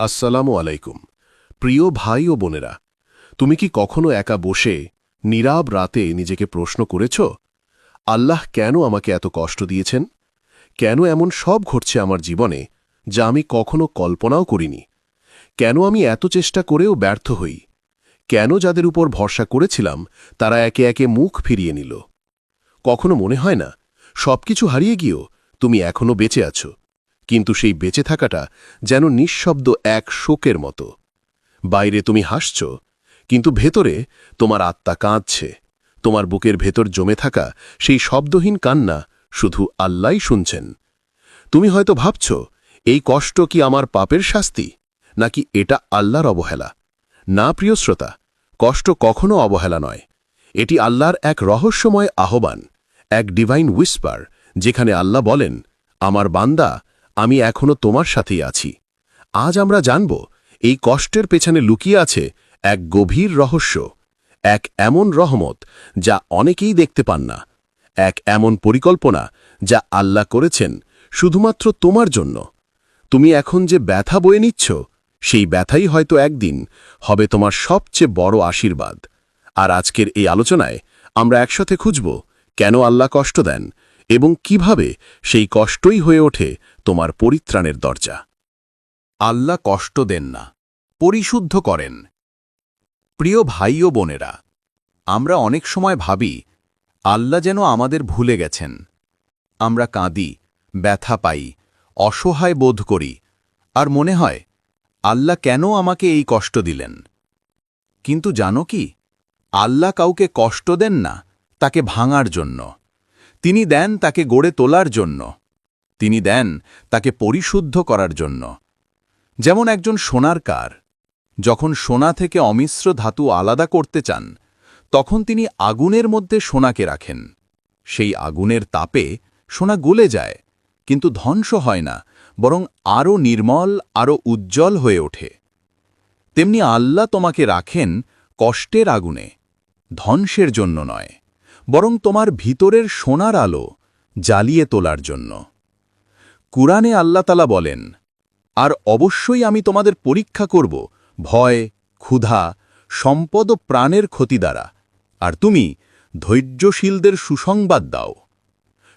আসসালামু আলাইকুম। প্রিয় ভাই ও বোনেরা, তুমি কি কখনো একা বসে নীরব রাতে নিজেকে প্রশ্ন করেছ? আল্লাহ কেন আমাকে এত কষ্ট দিয়েছেন? কেন এমন সব ঘটছে আমার জীবনে যা আমি কখনো কল্পনাও করিনি? কেন আমি এত চেষ্টা করেও ব্যর্থ হই? কেন যাদের উপর ভরসা করেছিলাম, তারা একে একে মুখ ফিরিয়ে নিল? কখনো মনে হয় না, সবকিছু হারিয়ে গিয়েও তুমি এখনও বেঁচে আছো? কিন্তু সেই বেঁচে থাকাটা যেন নিঃশব্দ এক শোকের মতো। বাইরে তুমি হাসছ, কিন্তু ভেতরে তোমার আত্মা কাঁদছে। তোমার বুকের ভেতর জমে থাকা সেই শব্দহীন কান্না শুধু আল্লাই শুনছেন। তুমি হয়তো ভাবছ, এই কষ্ট কি আমার পাপের শাস্তি, নাকি এটা আল্লাহর অবহেলা? না, প্রিয় শ্রোতা, কষ্ট কখনো অবহেলা নয়। এটি আল্লাহর এক রহস্যময় আহ্বান, এক ডিভাইন উইসপার যেখানে আল্লাহ বলেন, আমার বান্দা আমি এখনও তোমার সাথেই আছি। আজ আমরা জানব, এই কষ্টের পেছনে লুকিয়ে আছে এক গভীর রহস্য, এক এমন রহমত যা অনেকেই দেখতে পান না, এক এমন পরিকল্পনা যা আল্লাহ করেছেন শুধুমাত্র তোমার জন্য। তুমি এখন যে ব্যথা বয়ে নিচ্ছ, সেই ব্যথাই হয়তো একদিন হবে তোমার সবচেয়ে বড় আশীর্বাদ। আর আজকের এই আলোচনায় আমরা একসাথে খুঁজব, কেন আল্লাহ কষ্ট দেন এবং কীভাবে সেই কষ্টই হয়ে ওঠে তোমার পরিত্রাণের দরজা। আল্লাহ কষ্ট দেন না, পরিশুদ্ধ করেন। প্রিয় ভাই ও বোনেরা, আমরা অনেক সময় ভাবি, আল্লাহ যেন আমাদের ভুলে গেছেন। আমরা কাঁদি, ব্যথা পাই, অসহায় বোধ করি, আর মনে হয়, আল্লাহ কেন আমাকে এই কষ্ট দিলেন? কিন্তু জানো কি, আল্লাহ কাউকে কষ্ট দেন না, তাকে ভাঙার জন্য। তিনি দেন তাকে গড়ে তোলার জন্য। তিনি দেন তাকে পরিশুদ্ধ করার জন্য। যেমন একজন সোনার কার, যখন সোনা থেকে অমিশ্র ধাতু আলাদা করতে চান, তখন তিনি আগুনের মধ্যে সোনাকে রাখেন। সেই আগুনের তাপে সোনা গলে যায়, কিন্তু ধ্বংস হয় না, বরং আরও নির্মল, আরও উজ্জ্বল হয়ে ওঠে। তেমনি আল্লাহ তোমাকে রাখেন কষ্টের আগুনে, ধ্বংসের জন্য নয়, বরং তোমার ভিতরের সোনার আলো জ্বালিয়ে তোলার জন্য। কুরআনে আল্লাহতালা বলেন, আর অবশ্যই আমি তোমাদের পরীক্ষা করব ভয়, ক্ষুধা, সম্পদ ও প্রাণের ক্ষতি দ্বারা। আর তুমি ধৈর্যশীলদের সুসংবাদ দাও।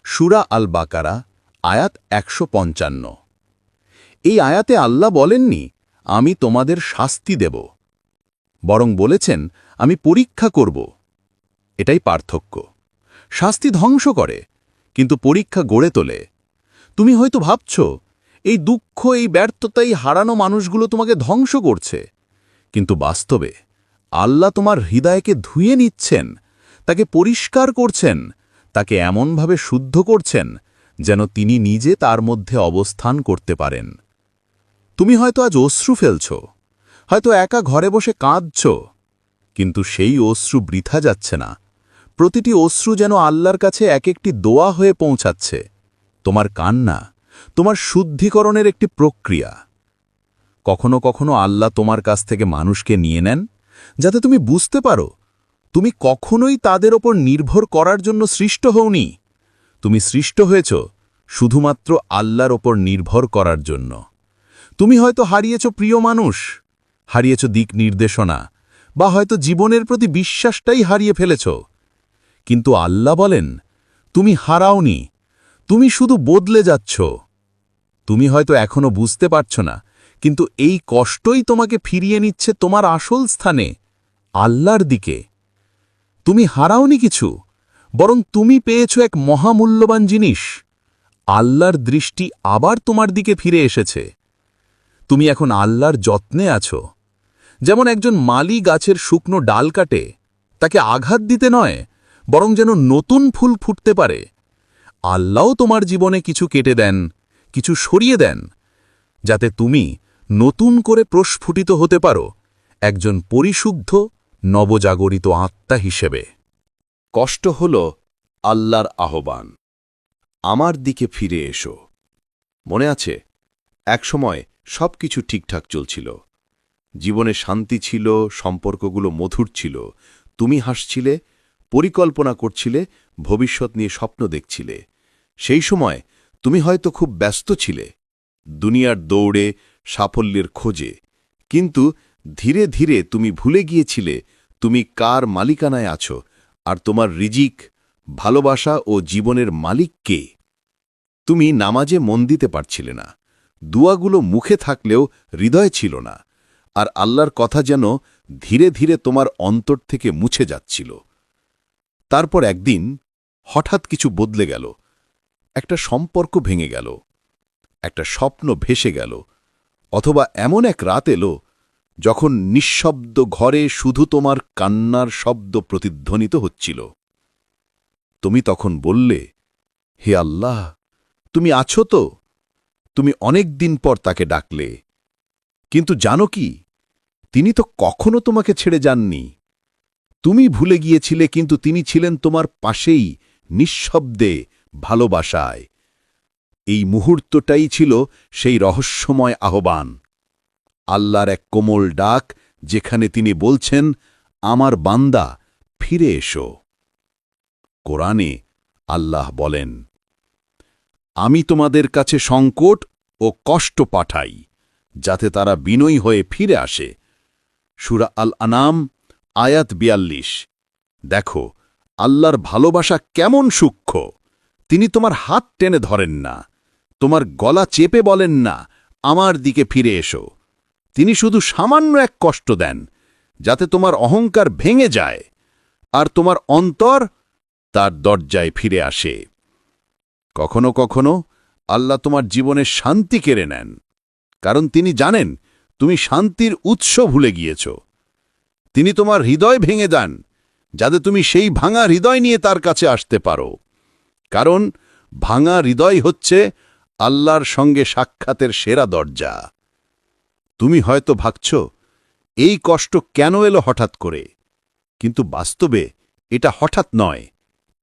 সুরা আল বাকারা আয়াত একশো পঞ্চান্ন। এই আয়াতে আল্লাহ বলেননি, আমি তোমাদের শাস্তি দেব, বরং বলেছেন, আমি পরীক্ষা করব। এটাই পার্থক্য। শাস্তি ধ্বংস করে, কিন্তু পরীক্ষা গড়ে তোলে। তুমি হয়তো ভাবছ, এই দুঃখ, এই ব্যর্থতাই হারানো মানুষগুলো তোমাকে ধ্বংস করছে। কিন্তু বাস্তবে আল্লাহ তোমার হৃদয়কে ধুয়ে নিচ্ছেন, তাকে পরিষ্কার করছেন, তাকে এমনভাবে শুদ্ধ করছেন যেন তিনি নিজে তার মধ্যে অবস্থান করতে পারেন। তুমি হয়তো আজ অশ্রু ফেলছ, হয়তো একা ঘরে বসে কাঁদছ, কিন্তু সেই অশ্রু বৃথা যাচ্ছে না। প্রতিটি অশ্রু যেন আল্লাহর কাছে এক একটি দোয়া হয়ে পৌঁছাচ্ছে। তোমার কান্না তোমার শুদ্ধিকরণের একটি প্রক্রিয়া। কখনো কখনো আল্লাহ তোমার কাছ থেকে মানুষকে নিয়ে নেন, যাতে তুমি বুঝতে পারো তুমি কখনোই তাদের ওপর নির্ভর করার জন্য সৃষ্ট হওনি। তুমি সৃষ্ট হয়েছ শুধুমাত্র আল্লাহর ওপর নির্ভর করার জন্য। তুমি হয়তো হারিয়েছ প্রিয় মানুষ, হারিয়েছ দিক নির্দেশনা, বা হয়তো জীবনের প্রতি বিশ্বাসটাই হারিয়ে ফেলেছ। কিন্তু আল্লাহ বলেন, তুমি হারাওনি তুমি শুধু বদলে যাচ্ছ। তুমি হয়তো এখনও বুঝতে পারছ না, কিন্তু এই কষ্টই তোমাকে ফিরিয়ে নিচ্ছে তোমার আসল স্থানে, আল্লাহর দিকে। তুমি হারাওনি কিছু, বরং তুমি পেয়েছ এক মহামূল্যবান জিনিস। আল্লাহর দৃষ্টি আবার তোমার দিকে ফিরে এসেছে। তুমি এখন আল্লাহর যত্নে আছো। যেমন একজন মালি গাছের শুকনো ডাল কাটে, তাকে আঘাত দিতে নয়, বরং যেন নতুন ফুল ফুটতে পারে। আল্লাহও তোমার জীবনে কিছু কেটে দেন, কিছু সরিয়ে দেন, যাতে তুমি নতুন করে প্রস্ফুটিত হতে পারো একজন পরিশুদ্ধ, নবজাগরিত আত্মা হিসেবে। কষ্ট হল আল্লাহর আহ্বান। আমার দিকে ফিরে এসো। মনে আছে, একসময় সব কিছু ঠিকঠাক চলছিল। জীবনে শান্তি ছিল, সম্পর্কগুলো মধুর ছিল। তুমি হাসছিলে, পরিকল্পনা করছিলে, ভবিষ্যৎ নিয়ে স্বপ্ন দেখছিলে। সেই সময় তুমি হয়তো খুব ব্যস্ত ছিলে, দুনিয়ার দৌড়ে, সাফল্যের খোঁজে, কিন্তু ধীরে ধীরে তুমি ভুলে গিয়েছিলে তুমি কার মালিকানায় আছো আর তোমার রিজিক, ভালোবাসা ও জীবনের মালিক কে। তুমি নামাজে মন দিতে পারছিলে না, দুয়াগুলো মুখে থাকলেও হৃদয় ছিল না, আর আল্লাহর কথা যেন ধীরে ধীরে তোমার অন্তর থেকে মুছে যাচ্ছিল। তারপর একদিন হঠাৎ কিছু বদলে গেল একটা সম্পর্ক ভেঙে গেল, একটা স্বপ্ন ভেসে গেল, অথবা এমন এক রাত এলো যখন নিঃশব্দ ঘরে শুধু তোমার কান্নার শব্দ প্রতিধ্বনিত হচ্ছিল। তুমি তখন বললে, হে আল্লাহ, তুমি আছো তো? তুমি অনেক দিন পর তাকে ডাকলে। কিন্তু জানো কি, তিনি তো কখনো তোমাকে ছেড়ে যাননি। তুমি ভুলে গিয়েছিলে, কিন্তু তিনি ছিলেন তোমার পাশেই, নিঃশব্দে ভালোবাসায়। এই মুহূর্তটাই ছিল সেই রহস্যময় আহ্বান। আল্লাহর এক কোমল ডাক যেখানে তিনি বলছেন, আমার বান্দা, ফিরে এসো। কোরআনে আল্লাহ বলেন, আমি তোমাদের কাছে সংকট ও কষ্ট পাঠাই, যাতে তারা বিনয়ী হয়ে ফিরে আসে। সুরা আল আনাম আয়াত বিয়াল্লিশ। দেখো, আল্লাহর ভালোবাসা কেমন সূক্ষ্ম। তিনি তোমার হাত টেনে ধরেন না। তোমার গলা চেপে বলেন না, আমার দিকে ফিরে এসো। তিনি শুধু সামান্য এক কষ্ট দেন, যাতে তোমার অহংকার ভেঙে যায় আর তোমার অন্তর তার দরজায় ফিরে আসে। কখনো কখনো আল্লাহ তোমার জীবনে শান্তি কেড়ে নেন, কারণ তিনি জানেন তুমি শান্তির উৎস ভুলে গিয়েছ। তিনি তোমার হৃদয় ভেঙে দেন, যাতে তুমি সেই ভাঙা হৃদয় নিয়ে তার কাছে আসতে পারো। কারণ ভাঙা হৃদয় হচ্ছে আল্লাহর সঙ্গে সাক্ষাতের সেরা দরজা। তুমি হয়তো ভাবছ, এই কষ্ট কেন এলো হঠাৎ করে? কিন্তু বাস্তবে এটা হঠাৎ নয়।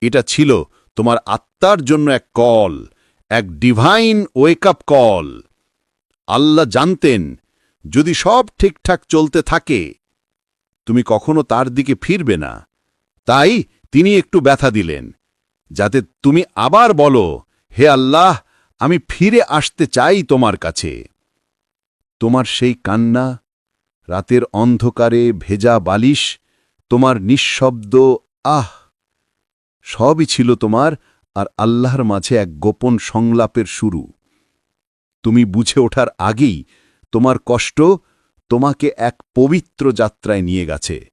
এটা ছিল তোমার আত্মার জন্য এক কল, এক divine wake up call Allah জানতেন, যদি সব ঠিকঠাক চলতে থাকে, তুমি কখনো তার দিকে ফিরবে না। তাই তিনি একটু ব্যথা দিলেন। যাতে তুমি আবার বলো, হে আল্লাহ, আমি ফিরে আসতে চাই তোমার কাছে। তোমার সেই কান্না, রাতের অন্ধকারে ভেজা বালিশ, তোমার নিঃশব্দ, আহ! সবই ছিল তোমার আর আল্লাহর মাঝে এক গোপন সংলাপের শুরু। তুমি বুঝে ওঠার আগেই তোমার কষ্ট তোমাকে এক পবিত্র যাত্রায় নিয়ে গেছে,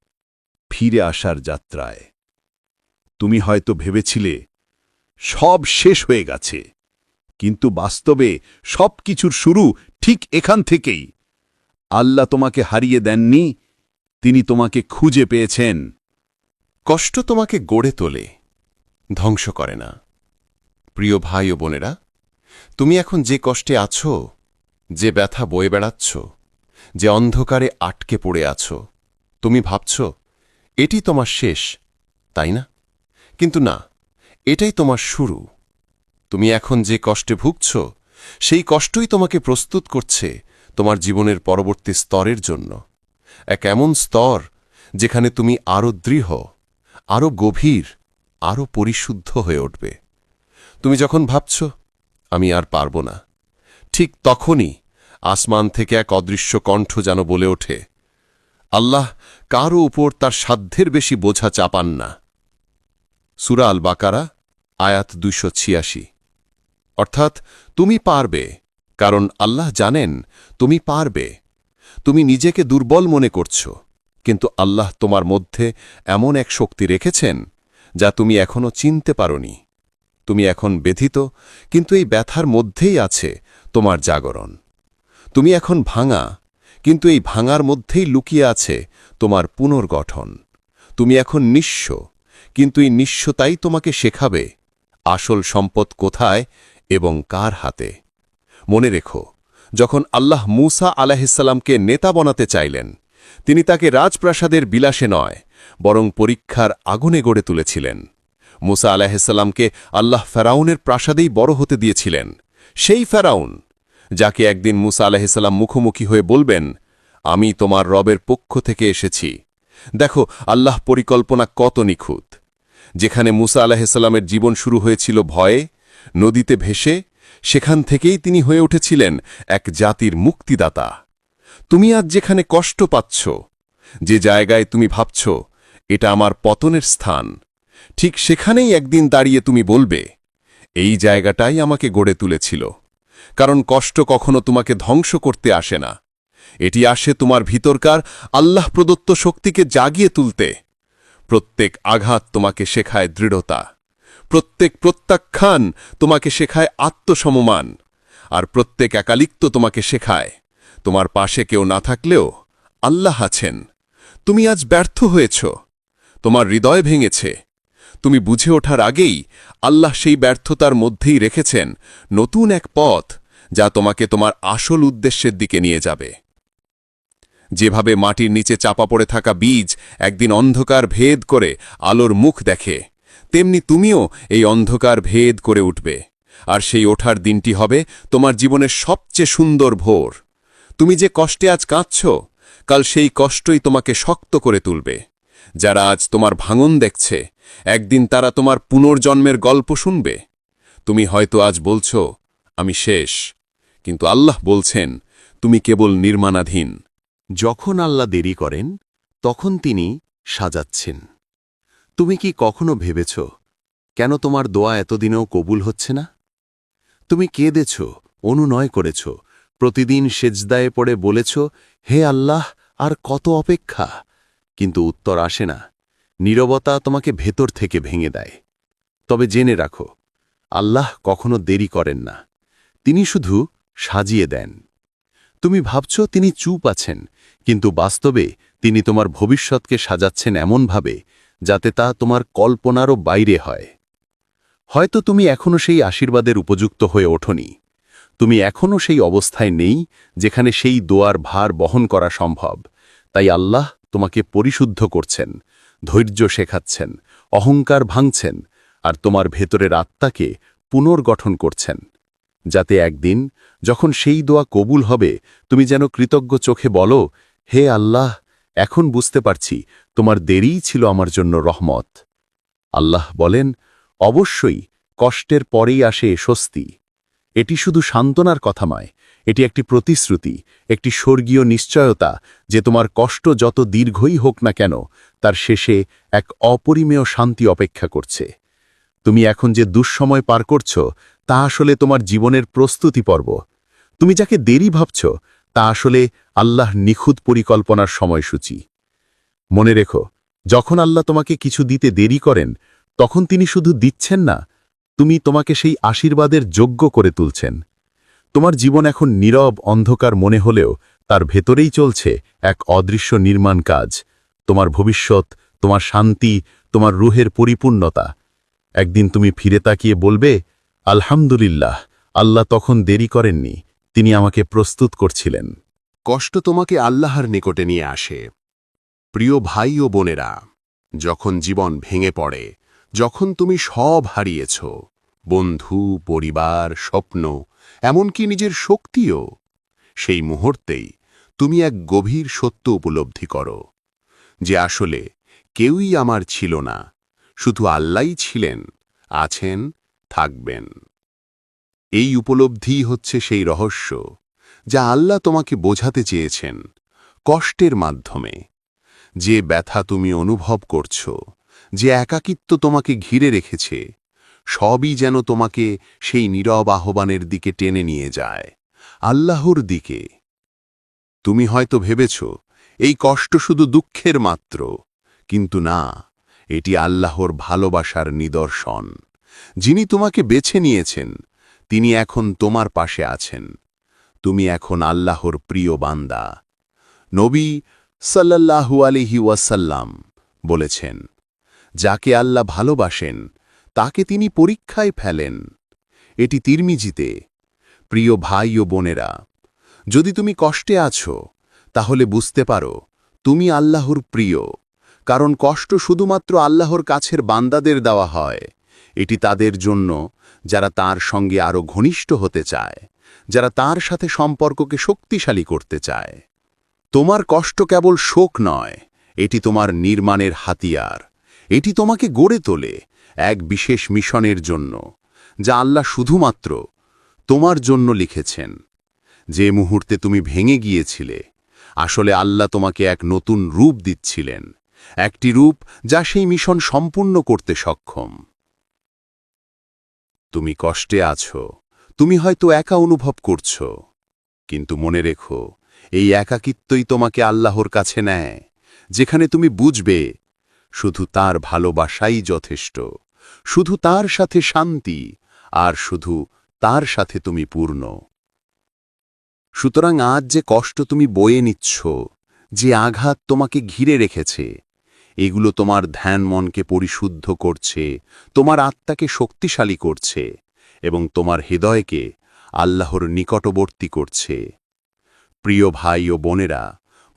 ফিরে আসার যাত্রায়। তুমি হয়তো ভেবেছিলে, সব শেষ হয়ে গেছে। কিন্তু বাস্তবে সব কিছুর শুরু ঠিক এখান থেকেই। আল্লাহ তোমাকে হারিয়ে দেননি, তিনি তোমাকে খুঁজে পেয়েছেন। কষ্ট তোমাকে গড়ে তোলে, ধ্বংস করে না। প্রিয় ভাই ও বোনেরা, তুমি এখন যে কষ্টে আছো, যে ব্যথা বয়ে বেড়াচ্ছ, যে অন্ধকারে আটকে পড়ে আছো, তুমি ভাবছ, এটি তোমার শেষ, তাই না? কিন্তু না, এটাই তোমার শুরু। তুমি এখন যে কষ্টে ভুগছ, সেই কষ্টই তোমাকে প্রস্তুত করছে তোমার জীবনের পরবর্তী স্তরের জন্য। এক এমন স্তর যেখানে তুমি আরও দৃঢ় আরও গভীর আরও পরিশুদ্ধ হয়ে উঠবে। তুমি যখন ভাবছ, আমি আর পারব না, ঠিক তখনই আসমান থেকে এক অদৃশ্য কণ্ঠ যেন বলে ওঠে, আল্লাহ কারও উপর তার সাধ্যের বেশি বোঝা চাপান না। সুরা আল বাকারা আয়াত দুইশো ছিয়াশি। অর্থাৎ তুমি পারবে, কারণ আল্লাহ জানেন তুমি পারবে। তুমি নিজেকে দুর্বল মনে করছ, কিন্তু আল্লাহ তোমার মধ্যে এমন এক শক্তি রেখেছেন যা তুমি এখনও চিনতে পারনি। তুমি এখন ব্যথিত, কিন্তু এই ব্যথার মধ্যেই আছে তোমার জাগরণ। তুমি এখন ভাঙা, কিন্তু এই ভাঙার মধ্যেই লুকিয়ে আছে তোমার পুনর্গঠন। তুমি এখন নিঃস্ব কিন্তু এই নিঃস্বতাই তোমাকে শেখাবে আসল সম্পদ কোথায় এবং কার হাতে। মনে রেখো, যখন আল্লাহ মুসা আলাহিসাল্লামকে নেতা বনাতে চাইলেন, তিনি তাকে রাজপ্রাসাদের বিলাসে নয়, বরং পরীক্ষার আগুনে গড়ে তুলেছিলেন। মুসা আলাহিসাল্লামকে আল্লাহ ফেরাউনের প্রাসাদেই বড় হতে দিয়েছিলেন। সেই ফেরাউন, যাকে একদিন মুসা আলাহিসাল্লাম মুখোমুখি হয়ে বলবেন, আমি তোমার রবের পক্ষ থেকে এসেছি। দেখো, আল্লাহ পরিকল্পনা কত নিখুঁত। যেখানে মুসা আলাহিসাল্লামের জীবন শুরু হয়েছিল ভয়ে, নদীতে ভেসে, সেখান থেকেই তিনি হয়ে উঠেছিলেন এক জাতির মুক্তিদাতা। তুমি আজ যেখানে কষ্ট পাচ্ছ, যে জায়গায় তুমি ভাবছ, এটা আমার পতনের স্থান। ঠিক সেখানেই একদিন দাঁড়িয়ে তুমি বলবে, এই জায়গাটাই আমাকে গড়ে তুলেছিল। কারণ কষ্ট কখনো তোমাকে ধ্বংস করতে আসে না। এটি আসে তোমার ভিতরকার আল্লাহ প্রদত্ত শক্তিকে জাগিয়ে তুলতে। প্রত্যেক আঘাত তোমাকে শেখায় দৃঢ়তা। প্রত্যেক প্রত্যাখ্যান তোমাকে শেখায় আত্মসমমান। আর প্রত্যেক একালিত্ব তোমাকে শেখায়, তোমার পাশে কেউ না থাকলেও আল্লাহ আছেন। তুমি আজ ব্যর্থ হয়েছ, তোমার হৃদয় ভেঙেছে। তুমি বুঝে ওঠার আগেই আল্লাহ সেই ব্যর্থতার মধ্যেই রেখেছেন নতুন এক পথ যা তোমাকে তোমার আসল উদ্দেশ্যের দিকে নিয়ে যাবে। যেভাবে মাটির নিচে চাপা পড়ে থাকা বীজ একদিন অন্ধকার ভেদ করে আলোর মুখ দেখে, তেমনি তুমিও এই অন্ধকার ভেদ করে উঠবে। আর সেই ওঠার দিনটি হবে তোমার জীবনের সবচেয়ে সুন্দর ভোর। তুমি যে কষ্টে আজ কাঁদছ, কাল সেই কষ্টই তোমাকে শক্ত করে তুলবে। যারা আজ তোমার ভাঙন দেখছে, একদিন তারা তোমার পুনর্জন্মের গল্প শুনবে। তুমি হয়তো আজ বলছ, আমি শেষ। কিন্তু আল্লাহ বলছেন, তুমি কেবল নির্মাণাধীন। যখন আল্লাহ দেরি করেন, তখন তিনি সাজাচ্ছেন। তুমি কি কখনো ভেবেছ, কেন তোমার দোয়া এতদিনেও কবুল হচ্ছে না? তুমি কেঁদেছ, অনুনয় করেছ, প্রতিদিন সেজদায়ে পড়ে বলেছ, হে আল্লাহ, আর কত অপেক্ষা? কিন্তু উত্তর আসে না। নীরবতা তোমাকে ভেতর থেকে ভেঙে দেয়। তবে জেনে রাখো, আল্লাহ কখনো দেরি করেন না। তিনি শুধু সাজিয়ে দেন। তুমি ভাবছ তিনি চুপ আছেন কিন্তু বাস্তবে তিনি তোমার ভবিষ্যৎকে সাজাচ্ছেন এমনভাবে যাতে তা তোমার কল্পনারও বাইরে হয়। হয়তো তুমি এখনও সেই আশীর্বাদের উপযুক্ত হয়ে ওঠনি। তুমি এখনও সেই অবস্থায় নেই যেখানে সেই দোয়ার ভার বহন করা সম্ভব। তাই আল্লাহ তোমাকে পরিশুদ্ধ করছেন, ধৈর্য শেখাচ্ছেন, অহংকার ভাঙছেন আর তোমার ভেতরের আত্মাকে পুনর্গঠন করছেন। যাতে একদিন যখন সেই দোয়া কবুল হবে, তুমি যেন কৃতজ্ঞ চোখে বলো হে আল্লাহ, এখন বুঝতে পারছি তোমার দেরিই ছিল আমার জন্য রহমত। আল্লাহ বলেন, অবশ্যই কষ্টের পরেই আসে স্বস্তি। এটি শুধু সান্ত্বনার কথা নয়, এটি একটি প্রতিশ্রুতি, একটি স্বর্গীয় নিশ্চয়তা যে তোমার কষ্ট যত দীর্ঘই হোক না কেন, তার শেষে এক অপরিমেয় শান্তি অপেক্ষা করছে। তুমি এখন যে দুঃসময় পার করছ, তা আসলে তোমার জীবনের প্রস্তুতি পর্ব। তুমি যাকে দেরি ভাবছ তা আসলে আল্লাহ নিখুঁত পরিকল্পনার সময়সূচি। মনে রেখো, যখন আল্লাহ তোমাকে কিছু দিতে দেরি করেন, তখন তিনি শুধু দিচ্ছেন না, তুমি তোমাকে সেই আশীর্বাদের যোগ্য করে তুলছেন। তোমার জীবন এখন নীরব অন্ধকার মনে হলেও তার ভেতরেই চলছে এক অদৃশ্য নির্মাণ কাজ। তোমার ভবিষ্যৎ, তোমার শান্তি, তোমার রুহের পরিপূর্ণতা। একদিন তুমি ফিরে তাকিয়ে বলবে, আলহামদুলিল্লাহ, আল্লাহ তখন দেরি করেননি। তিনি আমাকে প্রস্তুত করছিলেন। কষ্ট তোমাকে আল্লাহর নিকটে নিয়ে আসে। প্রিয় ভাই ও বোনেরা, যখন জীবন ভেঙে পড়ে, যখন তুমি সব হারিয়েছ, বন্ধু, পরিবার, স্বপ্ন, এমনকি নিজের শক্তিও, সেই মুহূর্তেই তুমি এক গভীর সত্য উপলব্ধি করো, যে আসলে কেউই আমার ছিল না, শুধু আল্লাহই ছিলেন, আছেন, থাকবেন। এই উপলব্ধিই হচ্ছে সেই রহস্য, যা আল্লাহ তোমাকে বোঝাতে চেয়েছেন কষ্টের মাধ্যমে। যে ব্যথা তুমি অনুভব করছ, যে একাকিত্ব তোমাকে ঘিরে রেখেছে, সবই যেন তোমাকে সেই নীরব আহ্বানের দিকে টেনে নিয়ে যায়, আল্লাহর দিকে। তুমি হয়তো ভেবেছ, এই কষ্ট শুধু দুঃখের মাত্র, কিন্তু না, এটি আল্লাহর ভালোবাসার নিদর্শন, যিনি তোমাকে বেছে নিয়েছেন তিনি এখন তোমার পাশে আছেন। তুমি এখন আল্লাহর প্রিয় বান্দা। নবী সাল্লাল্লাহু আলিহি ওয়াসাল্লাম বলেছেন, যাকে আল্লাহ ভালোবাসেন, তাকে তিনি পরীক্ষায় ফেলেন। এটি তিরমিজিতে, প্রিয় ভাই ও বোনেরা, যদি তুমি কষ্টে আছো, তাহলে বুঝতে পারো, তুমি আল্লাহর প্রিয়। কারণ কষ্ট শুধুমাত্র আল্লাহর কাছের বান্দাদের দেওয়া হয়। এটি তাদের জন্য যারা তার সঙ্গে আরও ঘনিষ্ঠ হতে চায়, যারা তার সাথে সম্পর্ককে শক্তিশালী করতে চায়। তোমার কষ্ট কেবল শোক নয়, এটি তোমার নির্মাণের হাতিয়ার। এটি তোমাকে গড়ে তোলে এক বিশেষ মিশনের জন্য, যা আল্লাহ শুধুমাত্র তোমার জন্য লিখেছেন। যে মুহূর্তে তুমি ভেঙে গিয়েছিলে, আসলে আল্লাহ তোমাকে এক নতুন রূপ দিচ্ছিলেন, একটি রূপ যা সেই মিশন সম্পূর্ণ করতে সক্ষম। তুমি কষ্টে আছো। তুমি হয়তো একা অনুভব করছ। কিন্তু মনে রেখো, এই একাকিত্বই তোমাকে আল্লাহর কাছে নেয়, যেখানে তুমি বুঝবে, শুধু তার ভালোবাসাই যথেষ্ট, শুধু তার সাথে শান্তি, আর শুধু তার সাথে তুমি পূর্ণ। সুতরাং আজ যে কষ্ট তুমি বয়ে নিচ্ছ, যে আঘাত তোমাকে ঘিরে রেখেছে এগুলো তোমার ধ্যান মনকে পরিশুদ্ধ করছে, তোমার আত্মাকে শক্তিশালী করছে, এবং তোমার হৃদয়কে আল্লাহর নিকটবর্তী করছে। প্রিয় ভাই ও বোনেরা,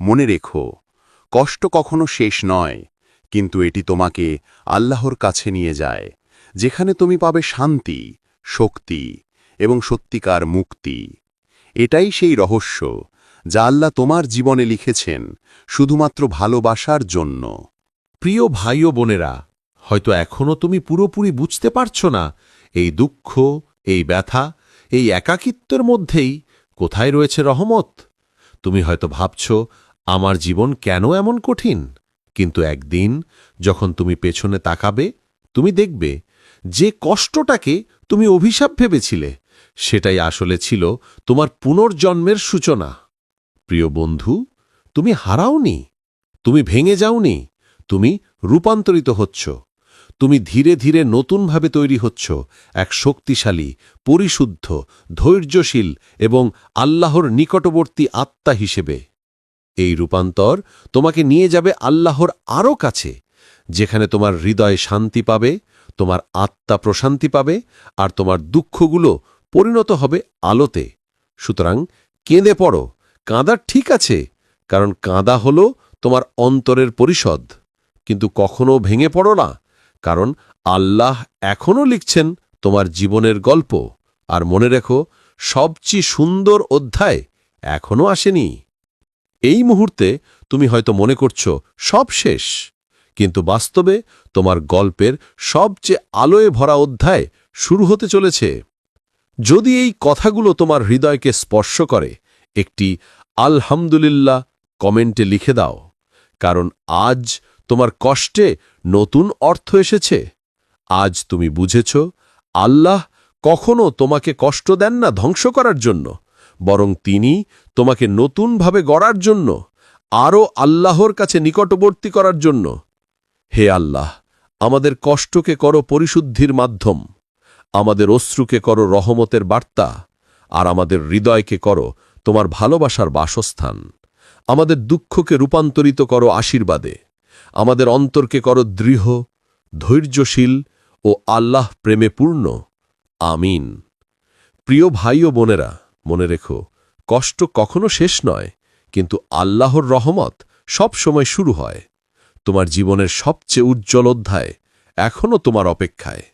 মনে রেখো, কষ্ট কখনো শেষ নয়, কিন্তু এটি তোমাকে আল্লাহর কাছে নিয়ে যায়, যেখানে তুমি পাবে শান্তি, শক্তি এবং সত্যিকার মুক্তি। এটাই সেই রহস্য যা আল্লাহ তোমার জীবনে লিখেছেন শুধুমাত্র ভালোবাসার জন্য। প্রিয় ভাই ও বোনেরা, হয়তো এখনও তুমি পুরোপুরি বুঝতে পারছ না এই দুঃখ, এই ব্যথা, এই একাকিত্বের মধ্যেই কোথায় রয়েছে রহমত। তুমি হয়তো ভাবছ, আমার জীবন কেন এমন কঠিন? কিন্তু একদিন যখন তুমি পেছনে তাকাবে, তুমি দেখবে যে কষ্টটাকে তুমি অভিশাপ ভেবেছিলে, সেটাই আসলে ছিল তোমার পুনর্জন্মের সূচনা। প্রিয় বন্ধু, তুমি হারাওনি, তুমি ভেঙে যাওনি তুমি রূপান্তরিত হচ্ছ। তুমি ধীরে ধীরে নতুনভাবে তৈরি হচ্ছ। এক শক্তিশালী, পরিশুদ্ধ, ধৈর্যশীল এবং আল্লাহর নিকটবর্তী আত্মা হিসেবে। এই রূপান্তর তোমাকে নিয়ে যাবে আল্লাহর আরও কাছে, যেখানে তোমার হৃদয় শান্তি পাবে, তোমার আত্মা প্রশান্তি পাবে আর তোমার দুঃখগুলো পরিণত হবে আলোতে। সুতরাং কেঁদে পড়ো। কাঁদা ঠিক আছে, কারণ কাঁদা হল তোমার অন্তরের পরিষদ। কিন্তু কখনো ভেঙে পড়ো না, কারণ আল্লাহ এখনও লিখছেন তোমার জীবনের গল্প। আর মনে রেখো, সবচেয়ে সুন্দর অধ্যায় এখনও আসেনি। এই মুহূর্তে তুমি হয়তো মনে করছ, সব শেষ। কিন্তু বাস্তবে তোমার গল্পের সবচেয়ে আলোয় ভরা অধ্যায় শুরু হতে চলেছে। যদি এই কথাগুলো তোমার হৃদয়কে স্পর্শ করে, একটি আলহামদুলিল্লাহ কমেন্টে লিখে দাও, কারণ আজ তোমার কষ্টে নতুন অর্থ এসেছে। আজ তুমি বুঝেছ, আল্লাহ কখনো তোমাকে কষ্ট দেন না ধ্বংস করার জন্য, বরং তিনি তোমাকে নতুনভাবে গড়ার জন্য, আরও আল্লাহর কাছে নিকটবর্তী করার জন্য। হে আল্লাহ, আমাদের কষ্টকে করো পরিশুদ্ধির মাধ্যম, আমাদের অশ্রুকে করো রহমতের বার্তা, আর আমাদের হৃদয়কে করো তোমার ভালোবাসার বাসস্থান। আমাদের দুঃখকে রূপান্তরিত করো আশীর্বাদে। আমাদের অন্তরকে কর দৃঢ়, ধৈর্যশীল ও আল্লাহ প্রেমে পূর্ণ। আমিন। প্রিয় ভাই ও বোনেরা, মনে রেখো, কষ্ট কখনো শেষ নয়, কিন্তু আল্লাহর রহমত সব সময় শুরু হয়। তোমার জীবনের সবচেয়ে উজ্জ্বল অধ্যায় এখনও তোমার অপেক্ষায়।